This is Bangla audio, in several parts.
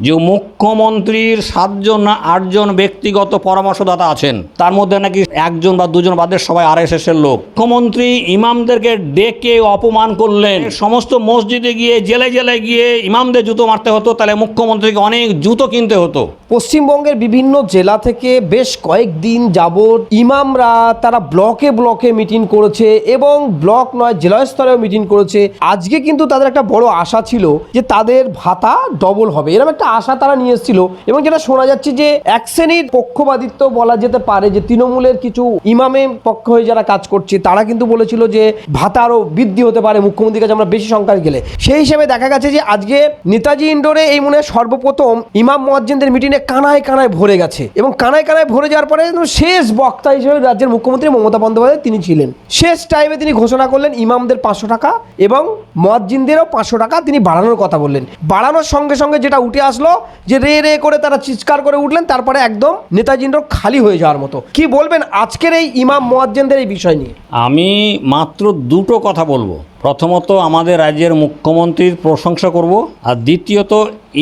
যে মুখ্যমন্ত্রীর সাতজন না আটজন ব্যক্তিগত পরামর্শদাতা আছেন, তার মধ্যে নাকি একজন বা দুজন বাদের সবাই আর এর লোক। মুখ্যমন্ত্রী ইমামদেরকে ডেকে অপমান করলেন। সমস্ত মসজিদে গিয়ে, জেলে জেলে গিয়ে ইমামদের জুতো মারতে হতো, তাহলে মুখ্যমন্ত্রীকে অনেক জুতো কিনতে হতো। পশ্চিমবঙ্গের বিভিন্ন জেলা থেকে বেশ কয়েকদিন যাবৎ ইমামরা তারা ব্লকে ব্লকে মিটিং করেছে এবং ব্লক নয় জেলা স্তরেও মিটিং করেছে। আজকে কিন্তু তাদের একটা বড় আশা ছিল যে তাদের ভাতা ডবল হবে। এরকম একটা আশা তারা নিয়ে এসেছিল। এবং যেটা শোনা যাচ্ছে যে এক শ্রেণির পক্ষপাতিত্ব বলা যেতে পারে যে তৃণমূলের কিছু ইমামের পক্ষ হয়ে যারা কাজ করছে, তারা কিন্তু বলেছিল যে ভাতা আরও বৃদ্ধি হতে পারে মুখ্যমন্ত্রীর কাছে আমরা বেশি সংখ্যায় গেলে। সেই হিসেবে দেখা গেছে যে আজকে নেতাজি ইন্ডোরে এই মনে সর্বপ্রথম ইমাম মোয়াজ্জিনদের মিটিংয়ে কানায় কানায় ভরে গেছে। এবং কানায় কানায় ভরে যাওয়ার পরে শেষ বক্তা হিসেবে রাজ্যের মুখ্যমন্ত্রী মমতা বন্দ্যোপাধ্যায় তিনি ছিলেন। শেষ টাইমে তিনি ঘোষণা করলেন ইমামদের পাঁচশো টাকা এবং মোয়াজ্জিনদেরও পাঁচশো টাকা তিনি বাড়ানোর কথা বললেন। বাড়ানোর সঙ্গে সঙ্গে যেটা উঠে আসলো যে রে রে করে তারা চিৎকার করে উঠলেন, তারপরে একদম নেতাজি খালি হয়ে যাওয়ার মতো। কি বলবেন আজকের এই ইমাম মোয়াজ্জেনদের এই বিষয় নিয়ে? আমি মাত্র দুটো কথা বলব। প্রথমত, আমাদের রাজ্যের মুখ্যমন্ত্রীর প্রশংসা করব, আর দ্বিতীয়ত,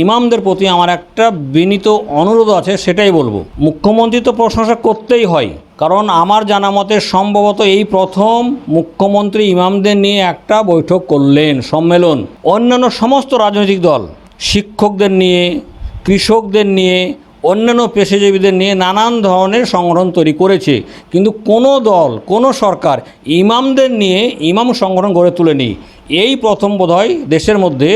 ইমামদের প্রতি আমার একটা বিনীত অনুরোধ আছে, সেটাই বলব। মুখ্যমন্ত্রী তো প্রশংসা করতেই হয়, কারণ আমার জানা মতে সম্ভবত এই প্রথম মুখ্যমন্ত্রী ইমামদের নিয়ে একটা বৈঠক করলেন, সম্মেলন। অন্যান্য সমস্ত রাজনৈতিক দল। শিক্ষকদের নিয়ে, কৃষকদের নিয়ে, অন্যান্য পেশাজীবীদের নিয়ে নানান ধরনের সংগঠন তৈরি করেছে। কিন্তু কোনো দল, কোনো সরকার ইমামদের নিয়ে ইমাম সংগঠন গড়ে তুলেনি। এই প্রথম বোধহয় দেশের মধ্যে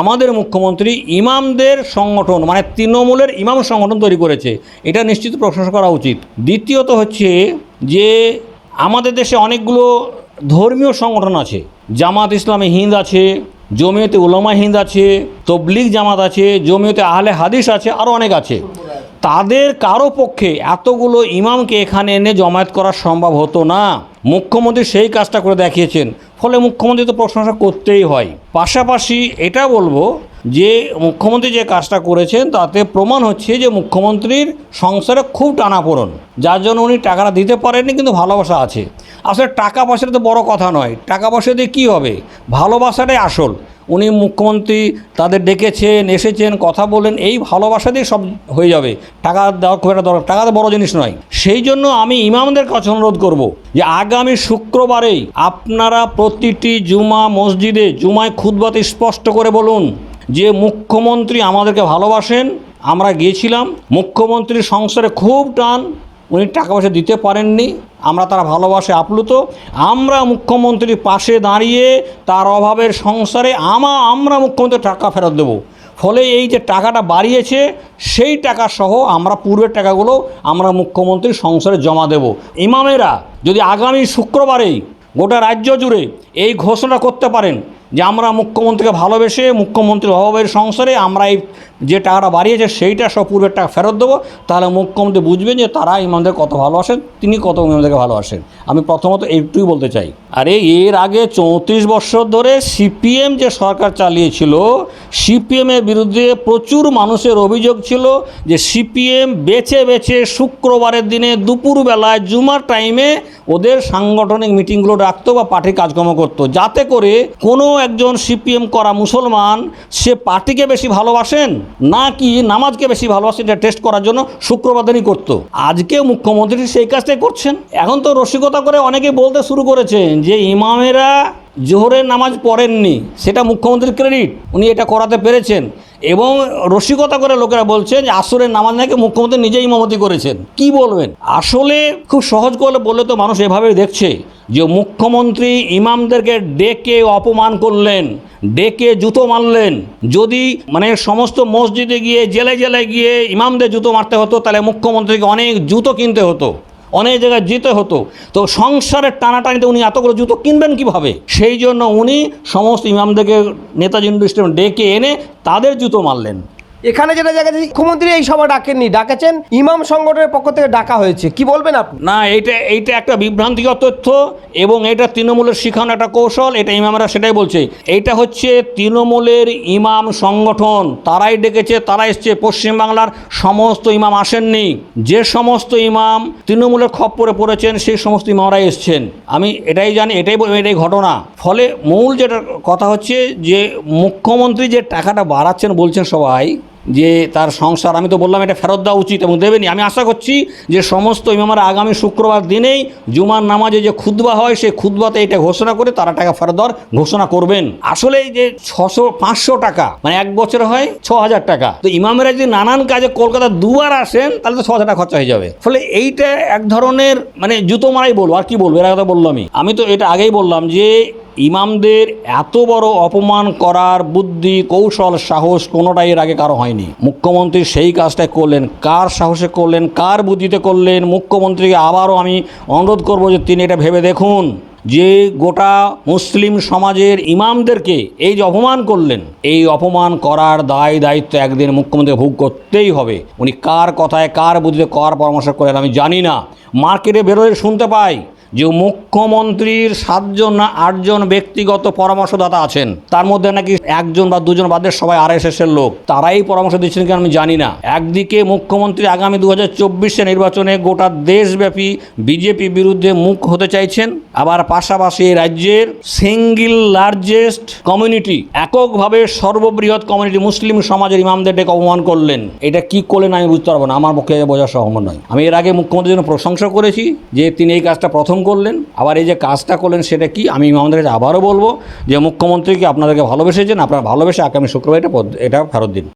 আমাদের মুখ্যমন্ত্রী ইমামদের সংগঠন মানে তৃণমূলের ইমাম সংগঠন তৈরি করেছে। এটা নিশ্চিত প্রশংসা করা উচিত। দ্বিতীয়ত হচ্ছে যে আমাদের দেশে অনেকগুলো ধর্মীয় সংগঠন আছে। জামাত ইসলামী হিন্দ আছে জমিয়তে উলামা হিন্দ আছে, তবলিগ জামাত আছে, জমিয়তে আহলে হাদিস আছে আরও অনেক আছে। তাদের কারও পক্ষে এতগুলো ইমামকে এখানে এনে জমায়েত করা সম্ভব হতো না। মুখ্যমন্ত্রী সেই কাজটা করে দেখিয়েছেন। ফলে মুখ্যমন্ত্রী তো প্রশংসা করতেই হয়। পাশাপাশি এটা বলব যে, মুখ্যমন্ত্রী যে কাজটা করেছেন, তাতে প্রমাণ হচ্ছে যে মুখ্যমন্ত্রীর সংসারে খুব টানাপোড়ন। যার জন্য উনি টাকাটা দিতে পারেননি, কিন্তু ভালোবাসা আছে। আসলে টাকা পয়সাটা তো বড় কথা নয়। টাকা পয়সা দিয়ে কী হবে? ভালোবাসাটাই আসল। উনি মুখ্যমন্ত্রী, তাদের ডেকেছেন, এসেছেন, কথা বলেন এই ভালোবাসা দিয়ে সব হয়ে যাবে। টাকা দেওয়া খুব একটা দরকার, টাকা তো বড় জিনিস নয়। সেই জন্য আমি ইমামদের কাছে অনুরোধ করব যে আগামী শুক্রবারেই আপনারা প্রতিটি জুমা মসজিদে জুমায় খুদবাতে স্পষ্ট করে বলুন যে মুখ্যমন্ত্রী আমাদেরকে ভালোবাসেন, আমরা গিয়েছিলাম। মুখ্যমন্ত্রীর সংসারে খুব টান উনি টাকা পয়সা দিতে পারেননি, আমরা তারা ভালোবাসে আপ্লুত। আমরা মুখ্যমন্ত্রীর পাশে দাঁড়িয়ে তার অভাবের সংসারে আমা আমরা মুখ্যমন্ত্রী টাকা ফেরত দেবো। ফলে এই যে টাকাটা বাড়িয়েছে, সেই টাকা সহ আমরা পূর্বের টাকাগুলো আমরা মুখ্যমন্ত্রীর সংসারে জমা দেব। ইমামেরা যদি আগামী শুক্রবারেই গোটা রাজ্য জুড়ে এই ঘোষণা করতে পারেন যে আমরা মুখ্যমন্ত্রীকে ভালোবেসে মুখ্যমন্ত্রীর অভাবের সংসারে আমরা এই যে টাকাটা বাড়িয়েছে সেইটা সব পূর্বের টাকা ফেরত দেবো। তাহলে মুখ্যমন্ত্রী বুঝবেন যে তারা ইমামদের কত ভালোবাসেন তিনি কত ইমামদেরকে ভালোবাসেন আমি প্রথমত এইটুকুই বলতে চাই। আরে এর আগে চৌত্রিশ বছর ধরে সিপিএম যে সরকার চালিয়েছিল, সিপিএমের বিরুদ্ধে প্রচুর মানুষের অভিযোগ ছিল যে সিপিএম বেছে বেছে শুক্রবারের দিনে দুপুরবেলায় জুমার টাইমে ওদের সাংগঠনিক মিটিংগুলো রাখতো বা পার্টির কাজকর্ম করতো। যাতে করে কোনো একজন সিপিএম করা মুসলমান, সে পার্টিকে বেশি ভালোবাসেন না কি নামাজকে বেশি ভালোবাসেন, এটা টেস্ট করার জন্য শুক্রবার দিনই করতো? আজকে মুখ্যমন্ত্রী সেই কাজটাই করছেন। এখন তো রসিকতা করে অনেকে বলতে শুরু করেছেন যে ইমামেরা জোহরের নামাজ পড়েননি, সেটা মুখ্যমন্ত্রীর ক্রেডিট উনি এটা করাতে পেরেছেন। এবং রসিকতা করে লোকেরা বলছেন যে আসরের নামাজ নাকি মুখ্যমন্ত্রী নিজেই ইমামতি করেছেন। কি বলবেন? আসলে খুব সহজ করে বললে তো মানুষ এভাবেই দেখছে যে মুখ্যমন্ত্রী ইমামদেরকে ডেকে অপমান করলেন, ডেকে জুতো মারলেন। যদি মানে সমস্ত মসজিদে গিয়ে, জেলে জেলে গিয়ে ইমামদের জুতো মারতে হতো, তাহলে মুখ্যমন্ত্রীকে অনেক জুতো কিনতে হতো। অনেক জায়গায় যেতে হতো। তো সংসারের টানাটানিতে উনি এতগুলো জুতো কিনবেন কীভাবে? সেই জন্য উনি সমস্ত ইমামদেরকে নেতাজি ইন্ডাস্ট্রি ডেকে এনে তাদের জুতো মারলেন। এখানে যেটা যাচ্ছে, মুখ্যমন্ত্রী এই সভা ডাকেননি, ডাকেছেন, ইমাম সংগঠনের পক্ষ থেকে ডাকা হয়েছে। কি বলবেন আপনি? না, এইটা এইটা একটা বিভ্রান্তিকর তথ্য এবং এটা তৃণমূলের শিখানো একটা কৌশল, এটা ইমামরা সেটাই বলছে। এইটা হচ্ছে তৃণমূলের ইমাম সংগঠন, তারাই ডেকেছে, তারা এসছে পশ্চিমবাংলার সমস্ত ইমাম আসেননি। যে সমস্ত ইমাম তৃণমূলের খপ্পরে পড়েছেন, সেই সমস্ত ইমামরাই এসছেন। আমি এটাই জানি, এটাই এটাই ঘটনা। ফলে মূল যেটা কথা হচ্ছে যে, মুখ্যমন্ত্রী যে টাকাটা বাড়াচ্ছেন বলছেন সবাই যে তার সংসার, আমি তো বললাম এটা ফেরত দেওয়া উচিত এবং দেবেনি আমি আশা করছি যে সমস্ত ইমামরা আগামী শুক্রবার দিনেই জুমার নামাজে যে খুদবা হয়, সেই খুদবাতে এটা ঘোষণা করে তারা টাকা ফেরত দেওয়ার ঘোষণা করবেন। আসলে যে ছশো, পাঁচশো টাকা মানে এক বছর হয় ছ হাজার টাকা। তো ইমামেরা যদি নানান কাজে কলকাতা দুবার আসেন, তাহলে তো ছ হাজার টাকা খরচা হয়ে যাবে। ফলে এইটা এক ধরনের মানে জুতো মারাই বলব, আর কি বলব, এর কথা বলল আমি আমি তো এটা আগেই বললাম যে ইমামদের এত বড় অপমান করার বুদ্ধি, কৌশল, সাহস কোনোটাই এর আগে কারও হয়নি। মুখ্যমন্ত্রী সেই কাজটা করলেন। কার সাহসে করলেন? কার বুদ্ধিতে করলেন? মুখ্যমন্ত্রীকে আবারও আমি অনুরোধ করব যে তিনি এটা ভেবে দেখুন। যে গোটা মুসলিম সমাজের ইমামদেরকে এই যে অপমান করলেন, এই অপমান করার দায় দায়িত্ব একদিন মুখ্যমন্ত্রী ভোগ করতেই হবে। উনি কার কথায়, কার বুদ্ধিতে, কার পরামর্শ করেন আমি জানি না। মার্কেটে বেরোয় শুনতে পাই যে মুখ্যমন্ত্রীর সাতজন না আটজন ব্যক্তিগত পরামর্শদাতা আছেন, তার মধ্যে নাকি একজন বা দুজন বাদে সবাই আর এস এর লোক, তারাই পরামর্শ দিচ্ছেন কিনা আমি জানি না। একদিকে মুখ্যমন্ত্রী আগামী দু হাজার চব্বিশে নির্বাচনে গোটা দেশব্যাপী বিজেপি বিরুদ্ধে মুখ হতে চাইছেন, আবার পাশাপাশি রাজ্যের সিঙ্গল লার্জেস্ট কমিউনিটি, এককভাবে সর্ববৃহৎ কমিউনিটি মুসলিম সমাজের ইমামদের ডেকে অপমান করলেন। এটা কি করলেন আমি বুঝতে পারব না, আমার পক্ষে বোঝা সম্ভব নয়। আমি এর আগে মুখ্যমন্ত্রীর জন্য প্রশংসা করেছি যে তিনি এই কাজটা প্রথম করলেন, আবার এই যে কাজটা করলেন সেটা কি? আমি আমাদের কাছে আবারও বলব যে মুখ্যমন্ত্রীকে আপনাদেরকে ভালোবেসেছেন? আপনারা ভালোবেসে আগামী শুক্রবার এটা এটা ফেরত দিন।